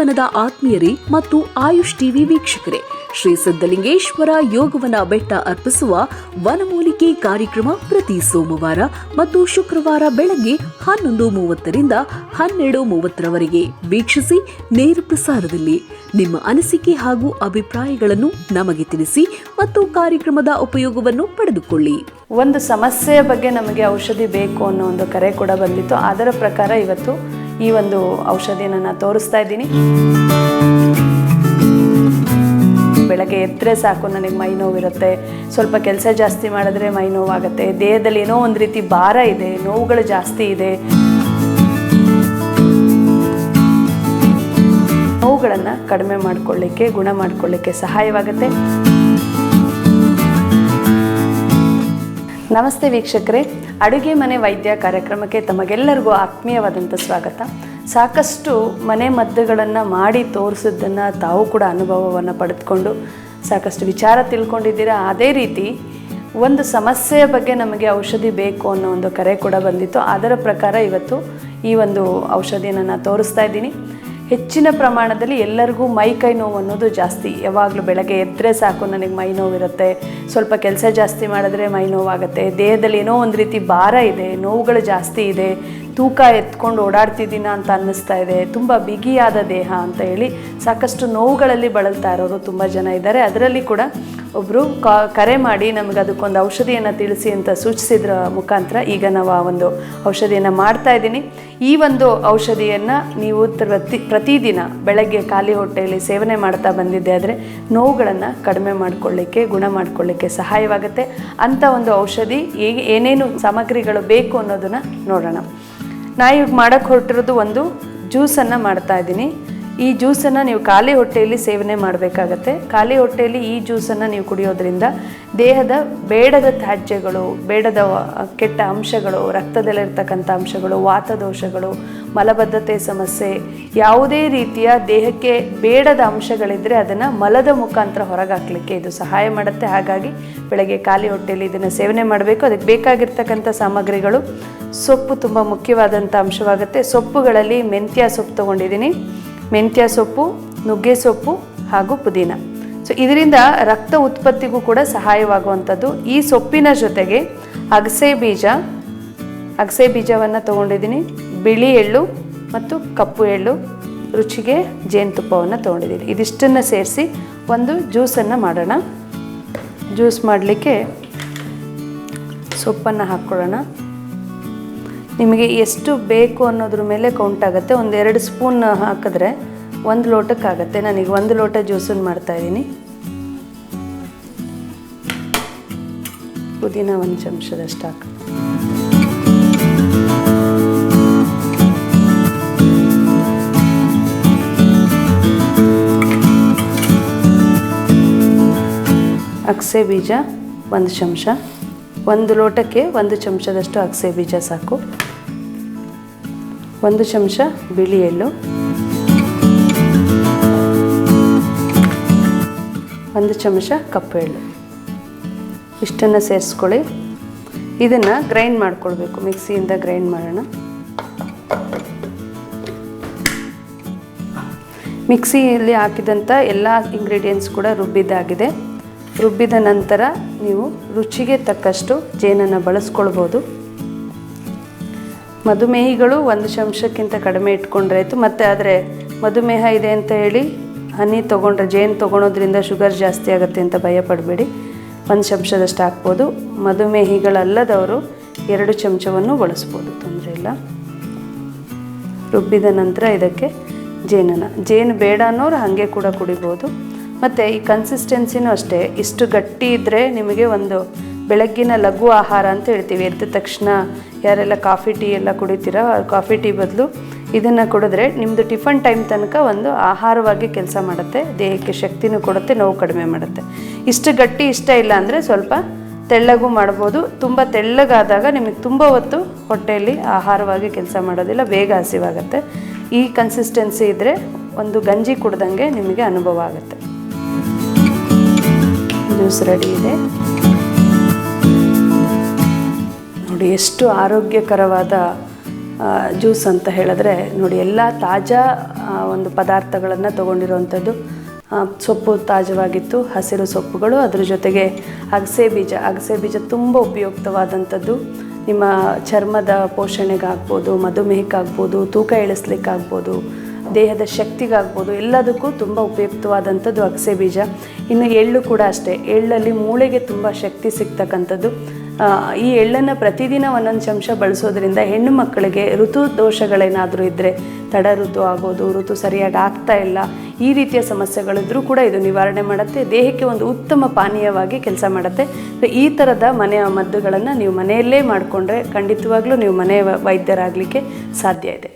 ಯೋಗವನದ ಆತ್ಮೀಯರೇ ಮತ್ತು ಆಯುಷ್ ಟಿವಿ ವೀಕ್ಷಕರೇ, ಶ್ರೀ ಸಿದ್ದಲಿಂಗೇಶ್ವರ ಯೋಗವನ ಬೆಟ್ಟ ಅರ್ಪಿಸುವ ವನಮೂಲಿಕೆ ಕಾರ್ಯಕ್ರಮ ಪ್ರತಿ ಸೋಮವಾರ ಮತ್ತು ಶುಕ್ರವಾರ ಬೆಳಗ್ಗೆ ಹನ್ನೊಂದು ಮೂವತ್ತರಿಂದ ಹನ್ನೆರಡು ಮೂವತ್ತರವರೆಗೆ ವೀಕ್ಷಿಸಿ ನೇರ ಪ್ರಸಾರದಲ್ಲಿ. ನಿಮ್ಮ ಅನಿಸಿಕೆ ಹಾಗೂ ಅಭಿಪ್ರಾಯಗಳನ್ನು ನಮಗೆ ತಿಳಿಸಿ ಮತ್ತು ಕಾರ್ಯಕ್ರಮದ ಉಪಯೋಗವನ್ನು ಪಡೆದುಕೊಳ್ಳಿ. ಒಂದು ಸಮಸ್ಯೆಯ ಬಗ್ಗೆ ನಮಗೆ ಔಷಧಿ ಬೇಕು ಅನ್ನೋ ಒಂದು ಕರೆ ಕೂಡ ಬಂದಿತ್ತು. ಅದರ ಪ್ರಕಾರ ಇವತ್ತು ಈ ಒಂದು ಔಷಧಿಯನ್ನು ನಾನು ತೋರಿಸ್ತಾ ಇದ್ದೀನಿ. ಬೆಳಗ್ಗೆ ಎದ್ದರೆ ಸಾಕು, ನನಗೆ ಮೈ ನೋವಿರುತ್ತೆ. ಸ್ವಲ್ಪ ಕೆಲಸ ಜಾಸ್ತಿ ಮಾಡಿದ್ರೆ ಮೈ ನೋವಾಗುತ್ತೆ. ದೇಹದಲ್ಲಿ ಏನೋ ಒಂದು ರೀತಿ ಭಾರ ಇದೆ, ನೋವುಗಳು ಜಾಸ್ತಿ ಇದೆ. ನೋವುಗಳನ್ನು ಕಡಿಮೆ ಮಾಡಿಕೊಳ್ಳಿಕ್ಕೆ, ಗುಣ ಮಾಡಿಕೊಳ್ಳಿಕ್ಕೆ ಸಹಾಯವಾಗುತ್ತೆ. ನಮಸ್ತೆ ವೀಕ್ಷಕರೇ. ಅಡುಗೆ ಮನೆ ವೈದ್ಯ ಕಾರ್ಯಕ್ರಮಕ್ಕೆ ತಮಗೆಲ್ಲರಿಗೂ ಆತ್ಮೀಯವಾದಂಥ ಸ್ವಾಗತ. ಸಾಕಷ್ಟು ಮನೆ ಮದ್ದುಗಳನ್ನು ಮಾಡಿ ತೋರಿಸಿದ್ದನ್ನು ತಾವು ಕೂಡ ಅನುಭವವನ್ನು ಪಡೆದುಕೊಂಡು ಸಾಕಷ್ಟು ವಿಚಾರ ತಿಳ್ಕೊಂಡಿದ್ದೀರಾ. ಅದೇ ರೀತಿ ಒಂದು ಸಮಸ್ಯೆಯ ಬಗ್ಗೆ ನಮಗೆ ಔಷಧಿ ಬೇಕು ಅನ್ನೋ ಒಂದು ಕರೆ ಕೂಡ ಬಂದಿತ್ತು. ಅದರ ಪ್ರಕಾರ ಇವತ್ತು ಈ ಒಂದು ಔಷಧಿಯನ್ನು ನಾನು ತೋರಿಸ್ತಾ ಇದ್ದೀನಿ. ಹೆಚ್ಚಿನ ಪ್ರಮಾಣದಲ್ಲಿ ಎಲ್ಲರಿಗೂ ಮೈ ಕೈ ನೋವು ಅನ್ನೋದು ಜಾಸ್ತಿ. ಯಾವಾಗಲೂ ಬೆಳಗ್ಗೆ ಎದ್ದರೆ ಸಾಕು, ನನಗೆ ಮೈ ನೋವಿರುತ್ತೆ. ಸ್ವಲ್ಪ ಕೆಲಸ ಜಾಸ್ತಿ ಮಾಡಿದ್ರೆ ಮೈ ನೋವಾಗುತ್ತೆ. ದೇಹದಲ್ಲಿ ಏನೋ ಒಂದು ರೀತಿ ಭಾರ ಇದೆ, ನೋವುಗಳು ಜಾಸ್ತಿ ಇದೆ. ತೂಕ ಎತ್ಕೊಂಡು ಓಡಾಡ್ತಿದ್ದೀನ ಅಂತ ಅನ್ನಿಸ್ತಾ ಇದೆ. ತುಂಬ ಬಿಗಿಯಾದ ದೇಹ ಅಂತ ಹೇಳಿ ಸಾಕಷ್ಟು ನೋವುಗಳಲ್ಲಿ ಬಳಲ್ತಾ ಇರೋರು ತುಂಬ ಜನ ಇದ್ದಾರೆ. ಅದರಲ್ಲಿ ಕೂಡ ಒಬ್ಬರು ಕರೆ ಮಾಡಿ ನಮಗೆ ಅದಕ್ಕೊಂದು ಔಷಧಿಯನ್ನು ತಿಳಿಸಿ ಅಂತ ಸೂಚಿಸಿದ್ರ ಮುಖಾಂತರ ಈಗ ನಾವು ಆ ಒಂದು ಔಷಧಿಯನ್ನು ಮಾಡ್ತಾ ಇದ್ದೀನಿ. ಈ ಒಂದು ಔಷಧಿಯನ್ನು ನೀವು ಪ್ರತಿ, ಪ್ರತಿದಿನ ಬೆಳಗ್ಗೆ ಖಾಲಿ ಹೊಟ್ಟೆಯಲ್ಲಿ ಸೇವನೆ ಮಾಡ್ತಾ ಬಂದಿದ್ದೆ ಆದರೆ ನೋವುಗಳನ್ನು ಕಡಿಮೆ ಮಾಡಿಕೊಳ್ಳಿಕ್ಕೆ, ಗುಣ ಮಾಡಿಕೊಳ್ಳಿಕ್ಕೆ ಸಹಾಯವಾಗುತ್ತೆ. ಅಂಥ ಒಂದು ಔಷಧಿ ಹೇಗೆ ಏನೇನು ಸಾಮಗ್ರಿಗಳು ಬೇಕು ಅನ್ನೋದನ್ನು ನೋಡೋಣ. ನಾ ಇವಾಗ ಮಾಡೋಕ್ಕೆ ಹೊರಟಿರೋದು ಒಂದು ಜ್ಯೂಸನ್ನು ಮಾಡ್ತಾ ಇದ್ದೀನಿ. ಈ ಜ್ಯೂಸನ್ನು ನೀವು ಖಾಲಿ ಹೊಟ್ಟೆಯಲ್ಲಿ ಸೇವನೆ ಮಾಡಬೇಕಾಗತ್ತೆ. ಖಾಲಿ ಹೊಟ್ಟೆಯಲ್ಲಿ ಈ ಜ್ಯೂಸನ್ನು ನೀವು ಕುಡಿಯೋದ್ರಿಂದ ದೇಹದ ಬೇಡದ ತ್ಯಾಜ್ಯಗಳು, ಬೇಡದ ಕೆಟ್ಟ ಅಂಶಗಳು ರಕ್ತದಲ್ಲಿರ್ತಕ್ಕಂಥ ಅಂಶಗಳು, ವಾತದೋಷಗಳು, ಮಲಬದ್ಧತೆ ಸಮಸ್ಯೆ, ಯಾವುದೇ ರೀತಿಯ ದೇಹಕ್ಕೆ ಬೇಡದ ಅಂಶಗಳಿದ್ದರೆ ಅದನ್ನು ಮಲದ ಮುಖಾಂತರ ಹೊರಗಾಕಲಿಕ್ಕೆ ಇದು ಸಹಾಯ ಮಾಡುತ್ತೆ. ಹಾಗಾಗಿ ಬೆಳಗ್ಗೆ ಖಾಲಿ ಹೊಟ್ಟೆಯಲ್ಲಿ ಇದನ್ನು ಸೇವನೆ ಮಾಡಬೇಕು. ಅದಕ್ಕೆ ಬೇಕಾಗಿರ್ತಕ್ಕಂಥ ಸಾಮಗ್ರಿಗಳು ಸೊಪ್ಪು ತುಂಬ ಮುಖ್ಯವಾದಂಥ ಅಂಶವಾಗುತ್ತೆ. ಸೊಪ್ಪುಗಳಲ್ಲಿ ಮೆಂತ್ಯ ಸೊಪ್ಪು ತೊಗೊಂಡಿದ್ದೀನಿ. ಮೆಂತ್ಯ ಸೊಪ್ಪು, ನುಗ್ಗೆ ಸೊಪ್ಪು ಹಾಗೂ ಪುದೀನ. ಸೊ ಇದರಿಂದ ರಕ್ತ ಉತ್ಪತ್ತಿಗೂ ಕೂಡ ಸಹಾಯವಾಗುವಂಥದ್ದು. ಈ ಸೊಪ್ಪಿನ ಜೊತೆಗೆ ಅಗಸೆ ಬೀಜ, ಅಗಸೆ ಬೀಜವನ್ನು ತೊಗೊಂಡಿದ್ದೀನಿ. ಬಿಳಿ ಎಳ್ಳು ಮತ್ತು ಕಪ್ಪು ಎಳ್ಳು ರುಚಿಗೆ ಜೇನುತುಪ್ಪವನ್ನು ತೊಗೊಂಡಿದ್ದೀನಿ. ಇದಿಷ್ಟನ್ನು ಸೇರಿಸಿ ಒಂದು ಜ್ಯೂಸನ್ನು ಮಾಡೋಣ. ಜ್ಯೂಸ್ ಮಾಡಲಿಕ್ಕೆ ಸೊಪ್ಪನ್ನು ಹಾಕ್ಕೊಳ್ಳೋಣ. ನಿಮಗೆ ಎಷ್ಟು ಬೇಕು ಅನ್ನೋದ್ರ ಮೇಲೆ ಕೌಂಟ್ ಆಗುತ್ತೆ. ಒಂದು ಎರಡು ಸ್ಪೂನ್ ಹಾಕಿದ್ರೆ ಒಂದು ಲೋಟಕ್ಕಾಗತ್ತೆ. ನಾನೀಗ ಒಂದು ಲೋಟ ಜ್ಯೂಸನ್ನು ಮಾಡ್ತಾಯಿದ್ದೀನಿ ಪುದೀನ ಒಂದು ಚಮಚದಷ್ಟು ಹಾಕಿ. ಅಗಸೆ ಬೀಜ ಒಂದು ಚಮಚ. ಒಂದು ಲೋಟಕ್ಕೆ ಒಂದು ಚಮಚದಷ್ಟು ಅಗಸೆ ಬೀಜ ಸಾಕು. ಒಂದು ಚಮಚ ಬಿಳಿ ಎಳ್ಳು. ಒಂದು ಚಮಚ ಕಪ್ಪು ಎಳ್ಳು. ಇಷ್ಟನ್ನು ಸೇರಿಸ್ಕೊಳ್ಳಿ. ಇದನ್ನು ಗ್ರೈಂಡ್ ಮಾಡ್ಕೊಳ್ಬೇಕು. ಮಿಕ್ಸಿಯಿಂದ ಗ್ರೈಂಡ್ ಮಾಡೋಣ. ಮಿಕ್ಸಿಯಲ್ಲಿ ಹಾಕಿದಂಥ ಎಲ್ಲ ಇಂಗ್ರೀಡಿಯೆಂಟ್ಸ್ ಕೂಡ ರುಬ್ಬಿದ್ದಾಗಿದೆ. ರುಬ್ಬಿದ ನಂತರ ನೀವು ರುಚಿಗೆ ತಕ್ಕಷ್ಟು ಜೇನನ್ನು ಬಳಸ್ಕೊಳ್ಬೋದು. ಮಧುಮೇಹಿಗಳು ಒಂದು ಚಮಚಕ್ಕಿಂತ ಕಡಿಮೆ ಇಟ್ಕೊಂಡ್ರೆ ಆಯಿತು. ಮತ್ತು ಆದರೆ ಮಧುಮೇಹ ಇದೆ ಅಂತ ಹೇಳಿ ಹನಿ ತೊಗೊಂಡ್ರೆ, ಜೇನು ತೊಗೊಳೋದ್ರಿಂದ ಶುಗರ್ ಜಾಸ್ತಿ ಆಗುತ್ತೆ ಅಂತ ಭಯ ಪಡಬೇಡಿ. ಒಂದು ಚಮಚದಷ್ಟು ಹಾಕ್ಬೋದು. ಮಧುಮೇಹಿಗಳಲ್ಲದವರು ಎರಡು ಚಮಚವನ್ನು ಬಳಸ್ಬೋದು. ತೊಂದರೆ ಇಲ್ಲ. ರುಬ್ಬಿದ ನಂತರ ಇದಕ್ಕೆ ಜೇನನ್ನು. ಜೇನು ಬೇಡ ಅನ್ನೋರು ಹಾಗೆ ಕೂಡ ಕುಡಿಬೋದು. ಮತ್ತು ಈ ಕನ್ಸಿಸ್ಟೆನ್ಸಿನೂ ಅಷ್ಟೇ. ಇಷ್ಟು ಗಟ್ಟಿ ಇದ್ದರೆ ನಿಮಗೆ ಒಂದು ಬೆಳಗ್ಗಿನ ಲಘು ಆಹಾರ ಅಂತ ಹೇಳ್ತೀವಿ. ಎದ್ದ ತಕ್ಷಣ ಯಾರೆಲ್ಲ ಕಾಫಿ ಟೀ ಎಲ್ಲ ಕುಡಿತೀರೋ ಕಾಫಿ ಟೀ ಬದಲು ಇದನ್ನು ಕುಡಿದ್ರೆ ನಿಮ್ಮದು ಟಿಫನ್ ಟೈಮ್ ತನಕ ಒಂದು ಆಹಾರವಾಗಿ ಕೆಲಸ ಮಾಡುತ್ತೆ. ದೇಹಕ್ಕೆ ಶಕ್ತಿನೂ ಕೊಡುತ್ತೆ, ನೋವು ಕಡಿಮೆ ಮಾಡುತ್ತೆ. ಇಷ್ಟು ಗಟ್ಟಿ ಇಷ್ಟ ಇಲ್ಲ ಅಂದರೆ ಸ್ವಲ್ಪ ತೆಳ್ಳಗೂ ಮಾಡ್ಬೋದು. ತುಂಬ ತೆಳ್ಳಗಾದಾಗ ನಿಮಗೆ ತುಂಬ ಹೊತ್ತು ಹೊಟ್ಟೆಯಲ್ಲಿ ಆಹಾರವಾಗಿ ಕೆಲಸ ಮಾಡೋದಿಲ್ಲ, ಬೇಗ ಹಸಿವಾಗುತ್ತೆ. ಈ ಕನ್ಸಿಸ್ಟೆನ್ಸಿ ಇದ್ದರೆ ಒಂದು ಗಂಜಿ ಕುಡ್ದಂಗೆ ನಿಮಗೆ ಅನುಭವ ಆಗುತ್ತೆ. ಜ್ಯೂಸ್ ರೆಡಿ ಇದೆ. ನೋಡಿ, ಎಷ್ಟು ಆರೋಗ್ಯಕರವಾದ ಜ್ಯೂಸ್ ಅಂತ ಹೇಳಿದ್ರೆ, ನೋಡಿ, ಎಲ್ಲ ತಾಜಾ ಒಂದು ಪದಾರ್ಥಗಳನ್ನು ತೊಗೊಂಡಿರುವಂಥದ್ದು ಸೊಪ್ಪು ತಾಜವಾಗಿತ್ತು, ಹಸಿರು ಸೊಪ್ಪುಗಳು. ಅದ್ರ ಜೊತೆಗೆ ಅಗಸೆ ಬೀಜ. ಅಗಸೆ ಬೀಜ ತುಂಬ ಉಪಯುಕ್ತವಾದಂಥದ್ದು ನಿಮ್ಮ ಚರ್ಮದ ಪೋಷಣೆಗಾಗ್ಬೋದು, ಮಧುಮೇಹಕ್ಕಾಗ್ಬೋದು, ತೂಕ ಇಳಿಸ್ಲಿಕ್ಕಾಗ್ಬೋದು ದೇಹದ ಶಕ್ತಿಗಾಗ್ಬೋದು, ಎಲ್ಲದಕ್ಕೂ ತುಂಬ ಉಪಯುಕ್ತವಾದಂಥದ್ದು ಅಗಸೆ ಬೀಜ. ಇನ್ನು ಎಳ್ಳು ಕೂಡ ಅಷ್ಟೇ. ಎಳ್ಳಲ್ಲಿ ಮೂಳೆಗೆ ತುಂಬ ಶಕ್ತಿ ಸಿಗ್ತಕ್ಕಂಥದ್ದು. ಈ ಎಳ್ಳನ್ನು ಪ್ರತಿದಿನ ಒಂದೊಂದು ಚಮಚ ಬಳಸೋದ್ರಿಂದ ಹೆಣ್ಣು ಮಕ್ಕಳಿಗೆ ಋತು ದೋಷಗಳೇನಾದರೂ ಇದ್ದರೆ ತಡ ಋತು ಆಗೋದು, ಋತು ಸರಿಯಾಗಿ ಆಗ್ತಾ ಇಲ್ಲ, ಈ ರೀತಿಯ ಸಮಸ್ಯೆಗಳಿದ್ರೂ ಕೂಡ ಇದು ನಿವಾರಣೆ ಮಾಡುತ್ತೆ. ದೇಹಕ್ಕೆ ಒಂದು ಉತ್ತಮ ಪಾನೀಯವಾಗಿ ಕೆಲಸ ಮಾಡುತ್ತೆ. ಈ ಥರದ ಮನೆಯ ಮದ್ದುಗಳನ್ನು ನೀವು ಮನೆಯಲ್ಲೇ ಮಾಡಿಕೊಂಡ್ರೆ ಖಂಡಿತವಾಗ್ಲೂ ನೀವು ಮನೆ ವೈದ್ಯರಾಗಲಿಕ್ಕೆ ಸಾಧ್ಯ ಇದೆ.